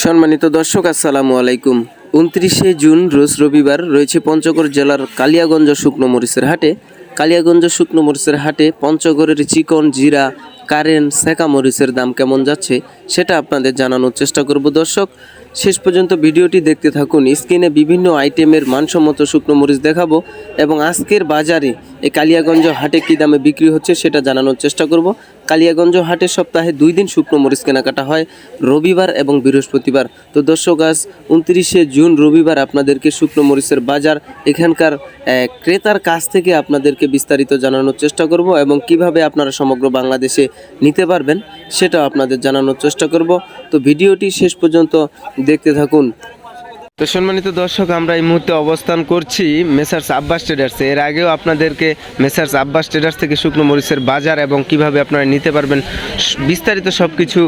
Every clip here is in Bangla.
সম্মানিত দর্শক, আসসালামু আলাইকুম। উনত্রিশে জুন রোজ রবিবার রয়েছে পঞ্চগড় জেলার কালিয়াগঞ্জ শুকনো মরিচের হাটে। কালিয়াগঞ্জ শুকনো মরিচের হাটে পঞ্চগড়ের চিকন, জিরা কারেন্ট সেকা মরিচের দাম কেমন যাচ্ছে, সেটা আপনাদের জানানোর চেষ্টা করব দর্শক। শেষ পর্যন্ত ভিডিওটি দেখতে থাকুন। স্ক্রিনে বিভিন্ন আইটেমের মানসম্মত শুকনো মরিচ দেখাবো এবং আজকের বাজারে এই কালিয়াগঞ্জ হাটে কী দামে বিক্রি হচ্ছে সেটা জানানোর চেষ্টা করব। কালিয়াগঞ্জ হাটে সপ্তাহে দুই দিন শুকনো মরিচ কেনাকাটা হয় রবিবার এবং বৃহস্পতিবার। তো দর্শক, আজ উনত্রিশে জুন রবিবার আপনাদেরকে শুকনো মরিচের বাজার, এখানকার ক্রেতার কাছ থেকে আপনাদেরকে বিস্তারিত জানানোর চেষ্টা করব এবং কীভাবে আপনারা সমগ্র বাংলাদেশে নিতে পারবেন সেটাও আপনাদের জানানোর চেষ্টা করব। তো ভিডিওটি শেষ পর্যন্ত দেখতে থাকুন। তো সম্মানিত দর্শক, আমরা এই মুহূর্তে অবস্থান করছি মেসার্স আব্বাস ট্রেডার্সে এর আগেও আপনাদেরকে মেসার্স আব্বাস ট্রেডার্স থেকে শুকনো মরিচের বাজার এবং কীভাবে আপনারা নিতে পারবেন বিস্তারিত সব কিছু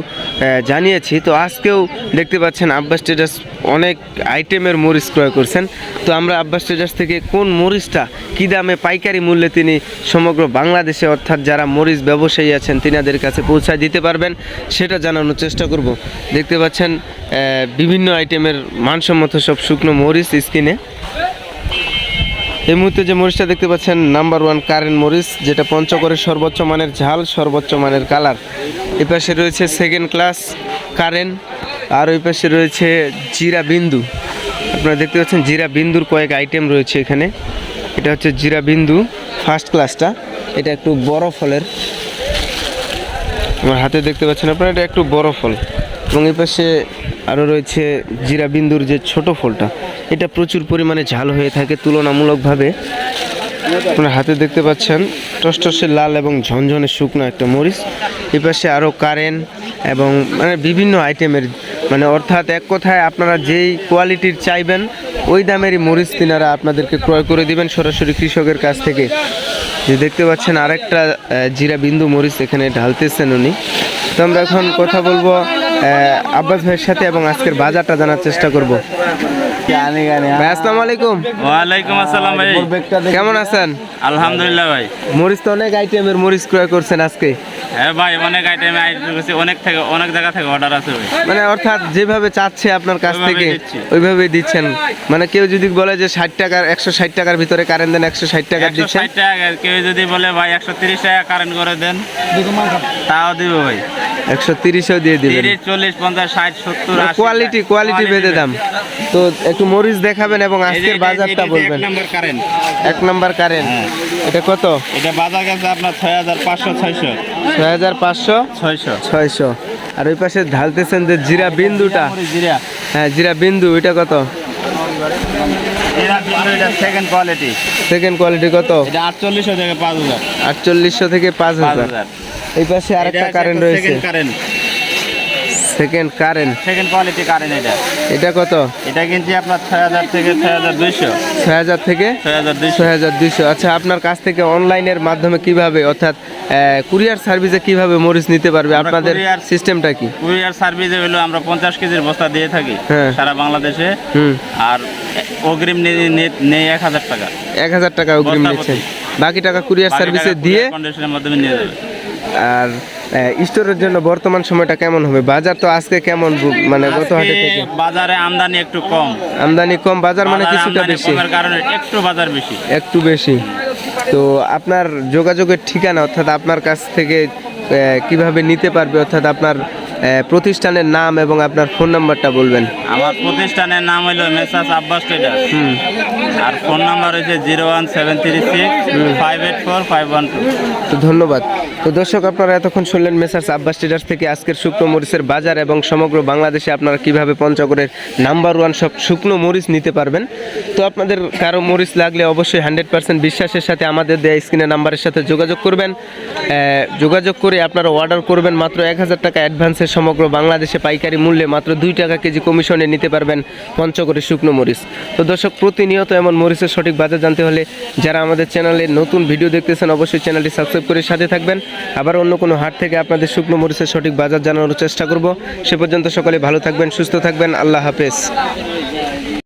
জানিয়েছি। তো আজকেও দেখতে পাচ্ছেন আব্বাস ট্রেডার্স অনেক আইটেমের মরিচ ক্রয় করছেন। তো আমরা আব্বাস ট্রেডার্স থেকে কোন মরিচটা কী দামে পাইকারি মূল্যে তিনি সমগ্র বাংলাদেশে, অর্থাৎ যারা মরিচ ব্যবসায়ী আছেন, তিনাদের কাছে পৌঁছায় দিতে পারবেন, সেটা জানানোর চেষ্টা করব। দেখতে পাচ্ছেন বিভিন্ন আইটেমের মানসম্মত সব শুকনো মরিচ স্কিনে। এই মুহূর্তে যে মরিচটা দেখতে পাচ্ছেন, নাম্বার ওয়ান কারেন্ট মরিচ, যেটা পঞ্চগড়ের সর্বোচ্চ মানের ঝাল, সর্বোচ্চ মানের কালার। এ পাশে রয়েছে সেকেন্ড ক্লাস কারেন্ট, আর ওই পাশে রয়েছে জিরা বিন্দু। আপনারা দেখতে পাচ্ছেন জিরা বিন্দুর কয়েক আইটেম রয়েছে এখানে। এটা হচ্ছে জিরা বিন্দু ফার্স্ট ক্লাসটা এটা একটু বড় ফলের। আমার হাতে দেখতে পাচ্ছেন আপনারা, এটা একটু বড় ফল। এবং এই পাশে আরও রয়েছে জিরা বিন্দুর যে ছোট ফলটা, এটা প্রচুর পরিমাণে ঝাল হয়ে থাকে তুলনামূলকভাবে। আপনার হাতে দেখতে পাচ্ছেন, টসটসে লাল এবং ঝনঝনে শুকনো একটা মরিচ। এই পাশে আরও কারেন্ট এবং মানে বিভিন্ন আইটেমের মানে অর্থাৎ এক কথায় আপনারা যেই কোয়ালিটির চাইবেন, ওই দামেরই মরিচ তিনারা আপনাদেরকে ক্রয় করে দিবেন সরাসরি কৃষকের কাছ থেকে। যে দেখতে পাচ্ছেন আরেকটা জিরা বিন্দু মরিচ এখানে ঢালতেছেন উনি। তো আমরা এখন কথা বলব আব্বাস ভাইয়ের সাথে এবং আজকের বাজারটা জানার চেষ্টা করব। ভাই আসসালামু আলাইকুম। ওয়ালাইকুম আসসালাম ভাই। কেমন আছেন? আলহামদুলিল্লাহ ভাই। মরিচ তো অনেক আইটেমের মরিচ ক্রয় করছেন আজকে। হ্যাঁ ভাই অনেক আইটেম অনেক থেকে অনেক জায়গা থেকে অর্ডার আছে ভাই। মানে অর্থাৎ যেভাবে চাচ্ছে আপনার কাছ থেকে। ওইভাবেই দিচ্ছেন। মানে কেউ যদি বলে যে ষাট টাকার একশো ষাট টাকার ভিতরে কারেন্ট দেন একশো ষাট টাকার দিচ্ছেন। ষাট টাকা কেউ যদি বলে ভাই একশো তিরিশ টাকা কারেন্ট করে দেন তাও দিব ভাই। একশো তিরিশেও দিয়ে দিবেন। তিরিশ চল্লিশ পঞ্চাশ ষাট সত্তর কোয়ালিটি কোয়ালিটি বেঁধে দাম। তো একটু মরিচ দেখাবেন এবং আজকের বাজারটা বলবেন। Number current. এক নাম্বার কারেন্ট। এটা কত? এটা বাজার গেছে আপনার ছয় হাজার পাঁচশো ছয়শো। ছয় হাজার পাঁচশো ছয়শো। ছয়শো। আর ওই পাশে ঢালতেছেন যে জিরা বিন্দুটা। জিরা হ্যাঁ জিরা বিন্দু এটা কত? সেকেন্ড কোয়ালিটি সেকেন্ড কোয়ালিটি কত? এটা আটচল্লিশশো থেকে পাঁচ হাজার। আটচল্লিশশো থেকে পাঁচ হাজার। এই পাশে আরেকটা কারেন্ট রয়েছে। Current second current second quality current এটা। এটা কত? এটা কিনছি আপনার ছয় হাজার থেকে ছয় হাজার দুইশো। ছয় হাজার থেকে ছয় হাজার দুইশো। আচ্ছা আপনার কাছ থেকে অনলাইনের মাধ্যমে কীভাবে অর্থাৎ কুরিয়ার সার্ভিসে কীভাবে মরিচ নিতে পারবে? আপনাদের সিস্টেমটা কি? কুরিয়ার সার্ভিসে হলো আমরা পঞ্চাশ কেজির বস্তা দিয়ে থাকি হ্যাঁ। সারা বাংলাদেশে। হুম। আর অগ্রিম নেই এক হাজার টাকা। এক হাজার টাকা অগ্রিম নিচ্ছেন। বাকি টাকা কুরিয়ার সার্ভিসে দিয়ে কন্ডিশনের মাধ্যমে নিয়ে যাবে। আর স্টোরের জন্য বর্তমান সময়টা কেমন হবে? বাজার তো আজকে কেমন মানে গত হাটে থেকে? বাজারে আমদানি একটু কম। আমদানি কম বাজার মানে কিছুটা বেশি। কারণে একটু বাজার বেশি। একটু বেশি। তো আপনার যোগাযোগের ঠিকানা অর্থাৎ আপনার কাছ থেকে কীভাবে নিতে পারবে অর্থাৎ আপনার প্রতিষ্ঠানের নাম এবং আপনার ফোন নাম্বারটা বলবেন। আমার প্রতিষ্ঠানের নাম হলো মেসাস আব্বাস ট্রেডার আর ফোন নাম্বার হচ্ছে zero one seven three six five eight four five one two. তো ধন্যবাদ। তো দর্শক আপনারা এতক্ষণ শুনলেন মেসার্স আব্বাস ট্রেডার্স থেকে আজকের শুকনো মরিচের বাজার এবং সমগ্র বাংলাদেশে আপনারা কীভাবে পঞ্চগড়ের নাম্বার ওয়ান সব শুকনো মরিচ নিতে পারবেন। তো আপনাদের কারও মরিচ লাগলে অবশ্যই হান্ড্রেড পার্সেন্ট বিশ্বাসের সাথে আমাদের দেয়া স্ক্রিনের নাম্বারের সাথে যোগাযোগ করবেন। যোগাযোগ করে আপনারা অর্ডার করবেন মাত্র এক হাজার টাকা অ্যাডভান্সে সমগ্র বাংলাদেশে পাইকারি মূল্যে মাত্র দুই টাকা কেজি কমিশনে নিতে পারবেন পঞ্চগড়ে শুকনো মরিচ। তো দর্শক, প্রতিনিয়ত এমন মরিচের সঠিক বাজার জানতে হলে যারা আমাদের চ্যানেলে নতুন ভিডিও দেখতেছেন, অবশ্যই চ্যানেলটি সাবস্ক্রাইব করে সাথে থাকবেন। আবার অন্য কোনো হাট থেকে আপনাদের শুকনো মরিচের সঠিক বাজার জানানোর চেষ্টা করব। সে পর্যন্ত সকলে ভালো থাকবেন, সুস্থ থাকবেন। আল্লাহ হাফেজ।